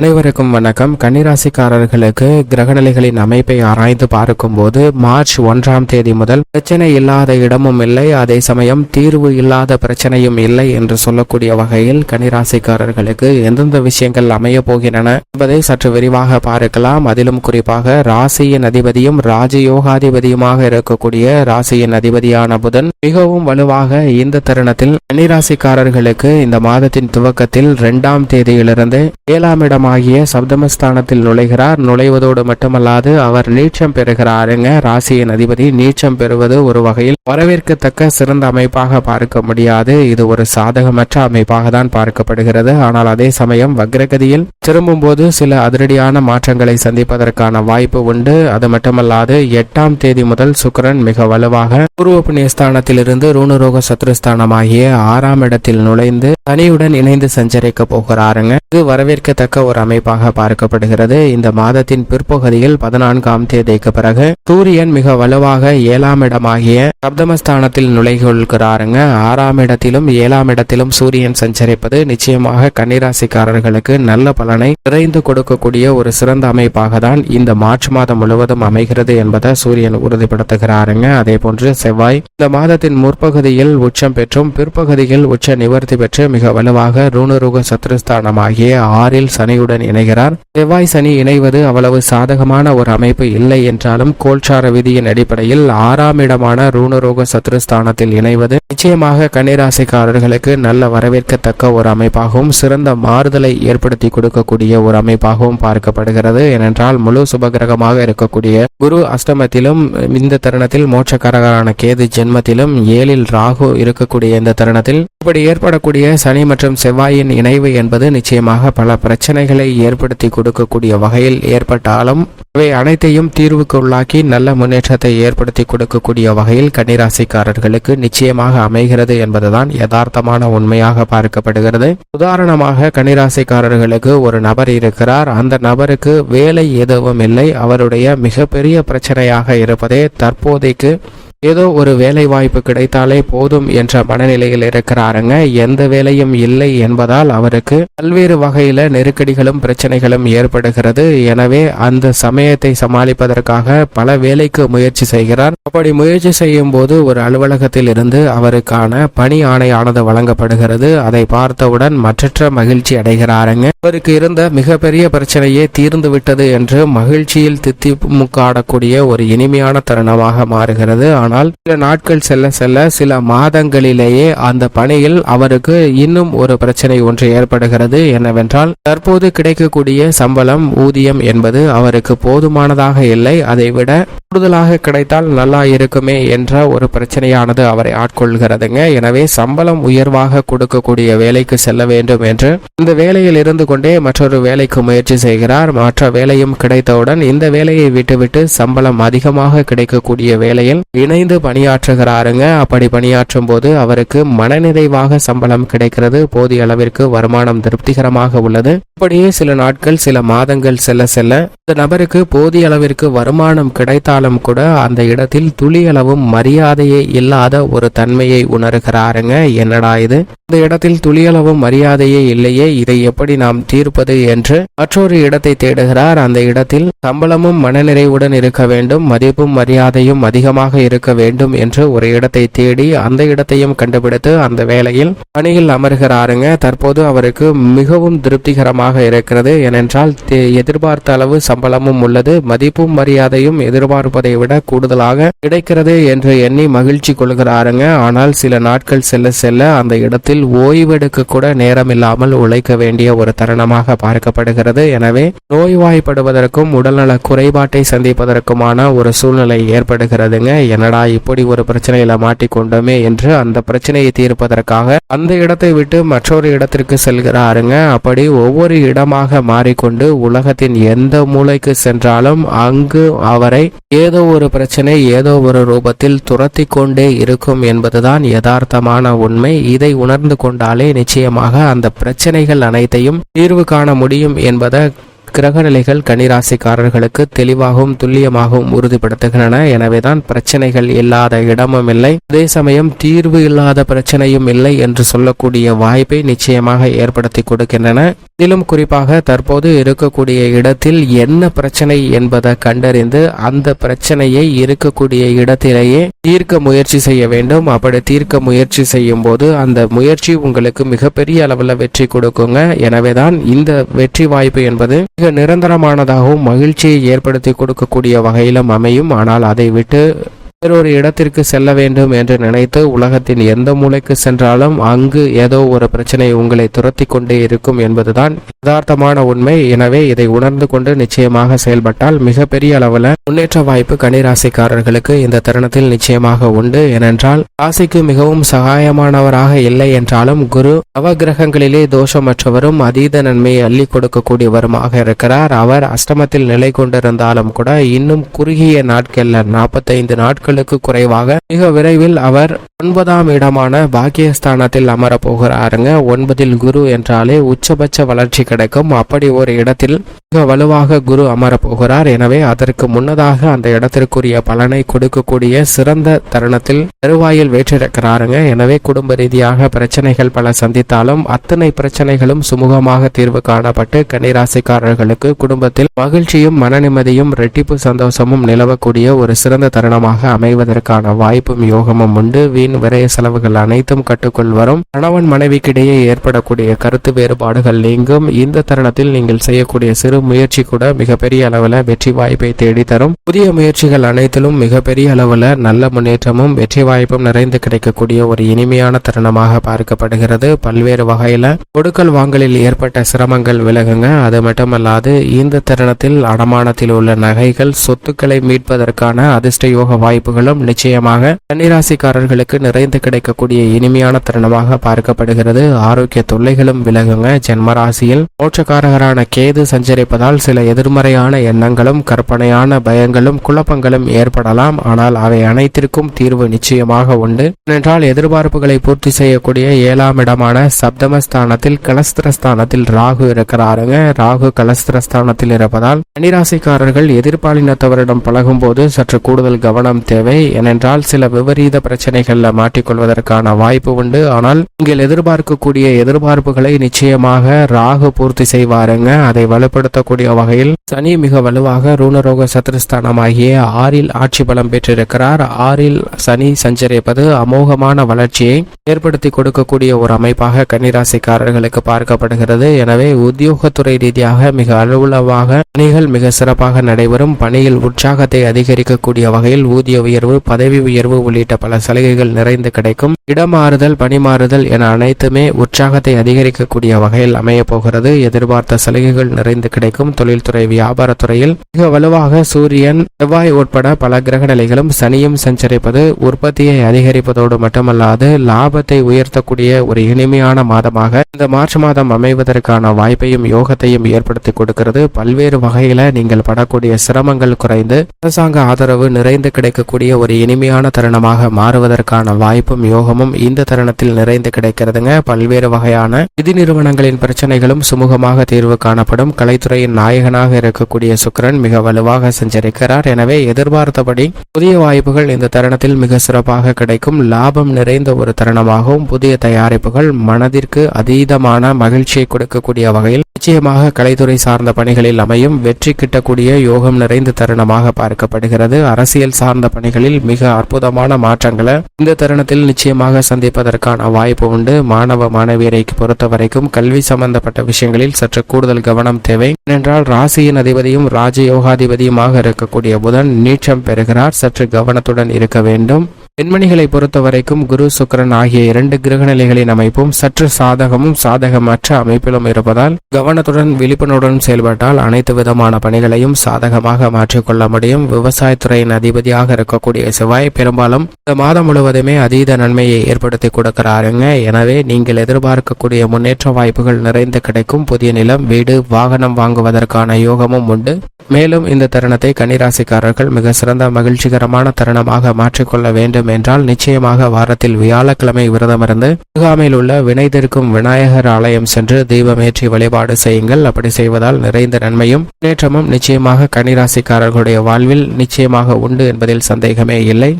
அனைவருக்கும் வணக்கம். கன்னிராசிக்காரர்களுக்கு கிரகநிலைகளின் அமைப்பை ஆராய்ந்து பார்க்கும்போது மார்ச் ஒன்றாம் தேதி முதல் பிரச்சனை இல்லாத இடமும் இல்லை அதே சமயம் தீர்வு இல்லாத பிரச்சனையும் இல்லை என்று சொல்லக்கூடிய வகையில் கன்னிராசிக்காரர்களுக்கு எந்தெந்த விஷயங்கள் அமைய போகின்றன என்பதை சற்று விரிவாக பார்க்கலாம். அதிலும் குறிப்பாக ராசியின் அதிபதியும் ராஜயோகாதிபதியுமாக இருக்கக்கூடிய ராசியின் அதிபதியான புதன் மிகவும் வலுவாக இந்த தருணத்தில் கன்னிராசிக்காரர்களுக்கு இந்த மாதத்தின் துவக்கத்தில் இரண்டாம் தேதியிலிருந்து ஏழாம் இடமாகிய சப்தமஸ்தானத்தில் நுழைகிறார். நுழைவதோடு மட்டுமல்லாது அவர் நீச்சம் பெறுகிறாருங்க ராசியின் அதிபதி. நீச்சம் பெறுவது ஒரு வகையில் வரவேற்கத்தக்க சிறந்த அமைப்பாக பார்க்க முடியாது. இது ஒரு சாதகமற்ற அமைப்பாக தான் பார்க்கப்படுகிறது. ஆனால் அதே சமயம் வக்ரகதியில் திரும்பும் போது சில அதிரடியான மாற்றங்களை சந்திப்பதற்கான வாய்ப்பு உண்டு. அது மட்டுமல்லாது எட்டாம் தேதி முதல் சுக்கரன் மிக வலுவாக பூர்வ புண்ணியஸ்தானத்திலிருந்து ரூணரோக சத்ருஸ்தானமாகிய ஆறாம் இடத்தில் நுழைந்து தனியுடன் இணைந்து சஞ்சரிக்க போகிறாருங்க இது வரவேற்கத்தக்க ஒரு அமைப்பாக பார்க்கப்படுகிறது. இந்த மாதத்தின் பிற்பகுதியில் பதினான்காம் தேதிக்கு பிறகு சூரியன் மிக வலுவாக ஏழாம் இடமாகிய சப்தமஸ்தானத்தில் நுழைகொள்கிறாருங்க ஆறாம் இடத்திலும் ஏழாம் இடத்திலும் சூரியன் சஞ்சரிப்பது நிச்சயமாக கன்னிராசிக்காரர்களுக்கு நல்ல பலனை நிறைந்து கொடுக்கக்கூடிய ஒரு சிறந்த அமைப்பாக தான் இந்த மார்ச் மாதம் முழுவதும் அமைகிறது என்பதை சூரியன் உறுதிப்படுத்துகிறாருங்க. அதே போன்று செவ்வாய் இந்த மாதத்தின் முற்பகுதியில் உச்சம் பெற்றும் பிற்பகுதியில் உச்ச நிவர்த்தி பெற்று மிக வலுவாக ரூணருக சத்ருஸ்தானமாகிய ஆறில் சனி சனியுடன் இணைகிறார். செவ்வாய் சனி இணைவது அவ்வளவு சாதகமான ஒரு அமைப்பு இல்லை என்றாலும் கோல்சார விதியின் அடிப்படையில் ஆறாம் இடமான ரூணரோக சத்ருஸ்தானத்தில் இணைவது நிச்சயமாக கன்னிராசிக்காரர்களுக்கு நல்ல வரவேற்கத்தக்க ஒரு அமைப்பாகவும் சிறந்த மாறுதலை ஏற்படுத்தி கொடுக்கக்கூடிய ஒரு அமைப்பாகவும் பார்க்கப்படுகிறது. ஏனென்றால் முழு சுபகிரகமாக இருக்கக்கூடிய குரு அஷ்டமத்திலும் இந்த தருணத்தில் மோட்சக்காரகரான கேது ஜென்மத்திலும் ஏழில் ராகு இருக்கக்கூடிய இந்த தருணத்தில் இப்படி ஏற்படக்கூடிய சனி மற்றும் செவ்வாயின் இணைவு என்பது நிச்சயமாக பல பிரச்சனைகள் ஏற்படுத்தி கொடுக்கக்கூடிய வகையில் ஏற்பட்டாலும் இவை அனைத்தையும் தீர்வுக்கு உள்ளாக்கி நல்ல முன்னேற்றத்தை ஏற்படுத்தி கொடுக்கக்கூடிய வகையில் கன்னிராசிக்காரர்களுக்கு நிச்சயமாக அமைகிறது என்பதுதான் யதார்த்தமான உண்மையாக பார்க்கப்படுகிறது. உதாரணமாக கன்னிராசிக்காரர்களுக்கு ஒரு நபர் இருக்கிறார். அந்த நபருக்கு வேலை எதுவும் இல்லை. அவருடைய மிகப்பெரிய பிரச்சனையாக இருப்பதே தற்போதைக்கு ஏதோ ஒரு வேலை வாய்ப்பு கிடைத்தாலே போதும் என்ற மனநிலையில் இருக்கிறாருங்க. எந்த வேலையும் இல்லை என்பதால் அவருக்கு பல்வேறு வகையில நெருக்கடிகளும் பிரச்சனைகளும் ஏற்படுகிறது. எனவே அந்த சமயத்தை சமாளிப்பதற்காக பல வேலைக்கு முயற்சி செய்கிறார். அப்படி முயற்சி செய்யும் போது ஒரு அலுவலகத்தில் இருந்து அவருக்கான பணி ஆணையானது வழங்கப்படுகிறது. அதை பார்த்தவுடன் மற்றற்ற மகிழ்ச்சி அடைகிறாருங்க. அவருக்கு இருந்த மிகப்பெரிய பிரச்சனையே தீர்ந்து விட்டது என்று மகிழ்ச்சியில் தித்தி முக்காடக்கூடிய ஒரு இனிமையான தருணமாக மாறுகிறது. ஆனால் சில நாட்கள் செல்ல செல்ல சில மாதங்களிலேயே அந்த பணியில் அவருக்கு இன்னும் ஒரு பிரச்சனை ஒன்று ஏற்படுகிறது. என்னவென்றால் தற்போது கிடைக்கக்கூடிய சம்பளம் ஊதியம் என்பது அவருக்கு போதுமானதாக இல்லை. அதைவிட கூடுதலாக கிடைத்தால் நல்லா இருக்குமே என்ற ஒரு பிரச்சனையானது அவரை ஆட்கொள்கிறதுங்க. எனவே சம்பளம் உயர்வாக கொடுக்கக்கூடிய வேலைக்கு செல்ல வேண்டும் என்று இந்த வேலையில் இருந்து கொண்டே மற்றொரு வேலைக்கு முயற்சி செய்கிறார். மற்ற வேலையும் கிடைத்தவுடன் இந்த வேலையை விட்டுவிட்டு சம்பளம் அதிகமாக கிடைக்கக்கூடிய வேலையில் இணைந்து பணியாற்றுகிறாருங்க. அப்படி பணியாற்றும் போது அவருக்கு மனநிறைவாக சம்பளம் கிடைக்கிறது. போதிய அளவிற்கு வருமானம் திருப்திகரமாக உள்ளது. அப்படியே சில நாட்கள் சில மாதங்கள் செல்ல செல்ல இந்த நபருக்கு போதிய அளவிற்கு வருமானம் கிடைத்தாலும் கூட அந்த இடத்தில் துளியளவும் மரியாதையே இல்லாத ஒரு தன்மையை உணர்கிறாருங்க. என்னடா இது? இந்த இடத்தில் துளியளவும் மரியாதையே இல்லையே. இதை எப்படி நாம் தீர்ப்பது என்று மற்றொரு இடத்தை தேடுகிறார். அந்த இடத்தில் சம்பளமும் மனநிறைவுடன் இருக்க வேண்டும். மதிப்பும் மரியாதையும் அதிகமாக இருக்க வேண்டும் என்று ஒரு இடத்தை தேடி அந்த இடத்தையும் கண்டுபிடித்து அந்த வேலையில் பணியில் அமர்கிறாருங்க. தற்போது அவருக்கு மிகவும் திருப்திகரமாக இருக்கிறது. ஏனென்றால் எதிர்பார்த்த அளவு சம்பளமும் உள்ளது. மதிப்பும் மரியாதையும் எதிர்பார்ப்பதை விட கூடுதலாக கிடைக்கிறது என்று எண்ணி மகிழ்ச்சி கொள்கிறாருங்க. ஆனால் சில நாட்கள் செல்ல செல்ல அந்த இடத்தில் ஓய்வெடுக்க கூட நேரம் இல்லாமல் உழைக்க வேண்டிய ஒரு தருணமாக பார்க்கப்படுகிறது. எனவே நோய்வாய்ப்படுவதற்கும் உடல்நல குறைபாட்டை சந்திப்பதற்குமான ஒரு சூழ்நிலை ஏற்படுகிறதுங்க. என்னடா இப்படி ஒரு பிரச்சனையில மாட்டிக்கொண்டோமே என்று அந்த பிரச்சனையை தீர்ப்பதற்காக அந்த இடத்தை விட்டு மற்றொரு இடத்திற்கு செல்கிறாருங்க. அப்படி ஒவ்வொரு இடமாக மாறிக்கொண்டு உலகத்தின் எந்த மூலைக்கு சென்றாலும் அங்கு அவரை ஏதோ ஒரு பிரச்சனை ஏதோ ஒரு ரூபத்தில் துரத்தி கொண்டே இருக்கும் என்பதுதான் யதார்த்தமான உண்மை. இதை உணர்ந்து கொண்டாலே நிச்சயமாக அந்த பிரச்சனைகள் அனைத்தையும் தீர்வு காண முடியும் என்பதை கிரகநிலைகள் கன்னிராசிக்காரர்களுக்கு தெளிவாகவும் துல்லியமாகவும் உறுதிப்படுத்துகின்றன. எனவேதான் பிரச்சனைகள் இல்லாத இடமும் இல்லை. அதே சமயம் தீர்வு இல்லாத பிரச்சனையும் இல்லை என்று சொல்லக்கூடிய வாய்ப்பை நிச்சயமாக ஏற்படுத்தி கொடுக்கின்றன. இதிலும் குறிப்பாக தற்போது இருக்கக்கூடிய இடத்தில் என்ன பிரச்சனை என்பதை கண்டறிந்து அந்த பிரச்சனையை இருக்கக்கூடிய இடத்திலேயே தீர்க்க முயற்சி செய்ய வேண்டும். அப்படி தீர்க்க முயற்சி செய்யும் போது அந்த முயற்சி உங்களுக்கு மிகப்பெரிய அளவில் வெற்றி கொடுக்குங்க. எனவேதான் இந்த வெற்றி வாய்ப்பு என்பது மிக நிரந்தரமானதாகவும் மகிழ்ச்சியை ஏற்படுத்தி கொடுக்கக்கூடிய வகையிலும் அமையும். ஆனால் அதை விட்டு வேறொரு இடத்திற்கு செல்ல வேண்டும் என்று நினைத்து உலகத்தின் எந்த மூலைக்கு சென்றாலும் அங்கு ஏதோ ஒரு பிரச்சனை உங்களை துரத்தி கொண்டே இருக்கும் என்பதுதான் யதார்த்தமான உண்மை. எனவே இதை உணர்ந்து கொண்டு நிச்சயமாக செயல்பட்டால் மிகப்பெரிய அளவில் முன்னேற்ற வாய்ப்பு கனிராசிக்காரர்களுக்கு இந்த தருணத்தில் நிச்சயமாக உண்டு. ஏனென்றால் ராசிக்கு மிகவும் சகாயமானவராக இல்லை என்றாலும் குரு நவகிரகங்களிலே தோஷமற்றவரும் அதீத நன்மையை அள்ளி கொடுக்கக்கூடியவருமாக இருக்கிறார். அவர் அஷ்டமத்தில் நிலை கொண்டிருந்தாலும் கூட இன்னும் குறுகிய நாட்கள்ல நாற்பத்தைந்து நாட்கள் நாட்களுக்கு குறைவாக மிக விரைவில் அவர் ஒன்பதாம் இடமான பாக்கியஸ்தானத்தில் அமரப்போகிறாருங்க ஒன்பதில் குரு என்றாலே உச்சபட்ச வளர்ச்சி கிடைக்கும். அப்படி ஒரு இடத்தில் மிக வலுவாக குரு அமரப்போகிறார் எனவே அதற்கு முன்னதாக அந்த இடத்திற்குரிய பலனை கொடுக்கக்கூடிய சிறந்த தருணத்தில் தருவாயில் வேற்றிருக்கிறாருங்க. எனவே குடும்ப ரீதியாக பிரச்சனைகள் பல சந்தித்தாலும் அத்தனை பிரச்சனைகளும் சுமூகமாக தீர்வு காணப்பட்டு கன்னிராசிக்காரர்களுக்கு குடும்பத்தில் மகிழ்ச்சியும் மன நிம்மதியும் ரெட்டிப்பு சந்தோஷமும் நிலவக்கூடிய ஒரு சிறந்த தருணமாக அமைவதற்கான வாய்ப்பும் யோகமும் உண்டு. வீண் விரைய செலவுகள் அனைத்தும் கட்டுக்குள் வரும். கணவன் மனைவிக்கிடையே ஏற்படக்கூடிய கருத்து வேறுபாடுகள் நீங்கும். இந்த தருணத்தில் நீங்கள் செய்யக்கூடிய சிறு முயற்சி கூட மிகப்பெரிய அளவில் வெற்றி வாய்ப்பை தேடி தரும் புதிய முயற்சிகள் அனைத்திலும் மிகப்பெரிய அளவில் நல்ல முன்னேற்றமும் வெற்றி வாய்ப்பும் நிறைந்து கிடைக்கக்கூடிய ஒரு இனிமையான தருணமாக பார்க்கப்படுகிறது. பல்வேறு வகையில கொடுக்கல் வாங்கலில் ஏற்பட்ட சிரமங்கள் விலகுங்க. அது மட்டுமல்லாது இந்த தருணத்தில் அடமானத்தில் உள்ள நகைகள் சொத்துக்களை மீட்பதற்கான அதிர்ஷ்ட யோக வாய்ப்பு வாய்ப்புகளும் நிச்சயமாக கன்னிராசிக்காரர்களுக்கு நிறைந்து கிடைக்கக்கூடிய இனிமையான தருணமாக பார்க்கப்படுகிறது. ஆரோக்கிய தொல்லைகளும் விலகுங்க. ஜென்மராசியில் மோட்சக்காரகரான கேது சஞ்சரிப்பதால் சில எதிர்மறையான எண்ணங்களும் கற்பனையான பயங்களும் குழப்பங்களும் ஏற்படலாம். ஆனால் அவை அனைத்திற்கும் தீர்வு நிச்சயமாக உண்டு. ஏனென்றால் எதிர்பார்ப்புகளை பூர்த்தி செய்யக்கூடிய ஏழாம் இடமான சப்தமஸ்தானத்தில் கலஸ்திரஸ்தானத்தில் ராகு இருக்கிறாருங்க. ராகு கலஸ்திரஸ்தானத்தில் இருப்பதால் கன்னிராசிக்காரர்கள் எதிர்பாலினத்தவரிடம் பழகும் போது சற்று கூடுதல் கவனம் தேவை. ஏனென்றால் சில விபரீத பிரச்சனைகள்ல மாட்டிக்கொள்வதற்கான வாய்ப்பு உண்டு. ஆனால் நீங்கள் எதிர்பார்க்கக்கூடிய எதிர்பார்ப்புகளை நிச்சயமாக ராகு பூர்த்தி செய்வாருங்க. அதை வலுப்படுத்தக்கூடிய வகையில் சனி மிக வலுவாக ரூணரோக சத்ருஸ்தானமாகிய ஆறில் ஆட்சி பலம் பெற்றிருக்கிறார். ஆறில் சனி சஞ்சரிப்பது அமோகமான வளர்ச்சியை ஏற்படுத்தி கொடுக்கக்கூடிய ஒரு அமைப்பாக கன்னிராசிக்காரர்களுக்கு பார்க்கப்படுகிறது. எனவே உத்தியோகத்துறை ரீதியாக மிக அலுவலமாக பணிகள் மிக சிறப்பாக நடைபெறும். பணியில் உற்சாகத்தை அதிகரிக்கக்கூடிய வகையில் ஊதிய உயர்வு பதவி உயர்வு உள்ளிட்ட பல சலுகைகள் நிறைந்து கிடைக்கும். இடமாறுதல் பணிமாறுதல் என அனைத்துமே உற்சாகத்தை அதிகரிக்கக்கூடிய வகையில் அமைய போகிறது. எதிர்பார்த்த சலுகைகள் நிறைந்து கிடைக்கும். தொழில்துறை வியாபாரத்துறையில் மிக வலுவாக சூரியன் செவ்வாய் உட்பட பல கிரக நிலைகளும் சனியும் சஞ்சரிப்பது உற்பத்தியை அதிகரிப்பதோடு மட்டுமல்லாது லாபத்தை உயர்த்தக்கூடிய ஒரு இனிமையான மாதமாக இந்த மார்ச் மாதம் அமைவதற்கான வாய்ப்பையும் யோகத்தையும் ஏற்படுத்தி கொடுக்கிறது. பல்வேறு வகையில நீங்கள் படக்கூடிய சிரமங்கள் குறைந்து அரசாங்க ஆதரவு நிறைந்து கிடைக்கக்கூடிய ஒரு இனிமையான தருணமாக மாறுவதற்கான வாய்ப்பும் யோகமும் இந்த தருணத்தில் நிறைந்து கிடைக்கிறதுங்க. பல்வேறு வகையான நிதி நிறுவனங்களின் பிரச்சனைகளும் சுமூகமாக தீர்வு காணப்படும். கலைத்துறையின் நாயகனாக இருக்கக்கூடிய சுக்கிரன் மிக வலுவாக சஞ்சரிக்கிறார். எனவே எதிர்பார்த்தபடி புதிய வாய்ப்புகள் இந்த தருணத்தில் மிக சிறப்பாக கிடைக்கும். லாபம் நிறைந்த ஒரு தருணமாகவும் புதிய தயாரிப்புகள் மனதிற்கு அதீதமான மகிழ்ச்சியை கொடுக்கக்கூடிய வகையில் நிச்சயமாக கலைத்துறை சார்ந்த பணிகளில் அமையும். வெற்றி கிட்டக்கூடிய யோகம் நிறைந்த தருணமாக பார்க்கப்படுகிறது. அரசியல் சார்ந்த பணிகளில் மிக அற்புதமான மாற்றங்களை இந்த தருணத்தில் நிச்சயமாக சந்திப்பதற்கான வாய்ப்பு உண்டு. மாணவ மாணவியரை பொறுத்த வரைக்கும் கல்வி சம்பந்தப்பட்ட விஷயங்களில் சற்று கூடுதல் கவனம் தேவை. ஏனென்றால் ராசியின் அதிபதியும் ராஜயோகாதிபதியுமாக இருக்கக்கூடிய புதன் நீச்சம் பெறுகிறார். சற்று கவனத்துடன் இருக்க வேண்டும். பெண்மணிகளை பொறுத்த வரைக்கும் குரு சுக்கரன் ஆகிய இரண்டு கிரகநிலைகளின் அமைப்பும் சற்று சாதகமும் சாதகமற்ற அமைப்பிலும் இருப்பதால் கவனத்துடன் விழிப்புணர்வுடன் செயல்பட்டால் அனைத்து விதமான பணிகளையும் சாதகமாக மாற்றிக்கொள்ள முடியும். விவசாயத்துறையின் அதிபதியாக இருக்கக்கூடிய செவ்வாய் பெரும்பாலும் இந்த மாதம் முழுவதுமே அதீத நன்மையை ஏற்படுத்தி கொடுக்கிறாருங்க. எனவே நீங்கள் எதிர்பார்க்கக்கூடிய முன்னேற்ற வாய்ப்புகள் நிறைந்து கிடைக்கும். புதிய நிலம் வீடு வாகனம் வாங்குவதற்கான யோகமும் உண்டு. மேலும் இந்த தருணத்தை கன்னிராசிக்காரர்கள் மிக சிறந்த மகிழ்ச்சிகரமான தருணமாக மாற்றிக்கொள்ள வேண்டும் வேண்டும் என்றால் நிச்சயமாக வாரத்தில் வியாழக்கிழமை விரதமிருந்து அருகாமையில் உள்ள வினைதிருக்கும் விநாயகர் ஆலயம் சென்று தீபமேற்றி வழிபாடு செய்யுங்கள். அப்படி செய்வதால் நிறைந்த நன்மையும் முன்னேற்றமும் நிச்சயமாக கன்னிராசிக்காரர்களுடைய வாழ்வில் நிச்சயமாக உண்டு என்பதில் சந்தேகமே இல்லை.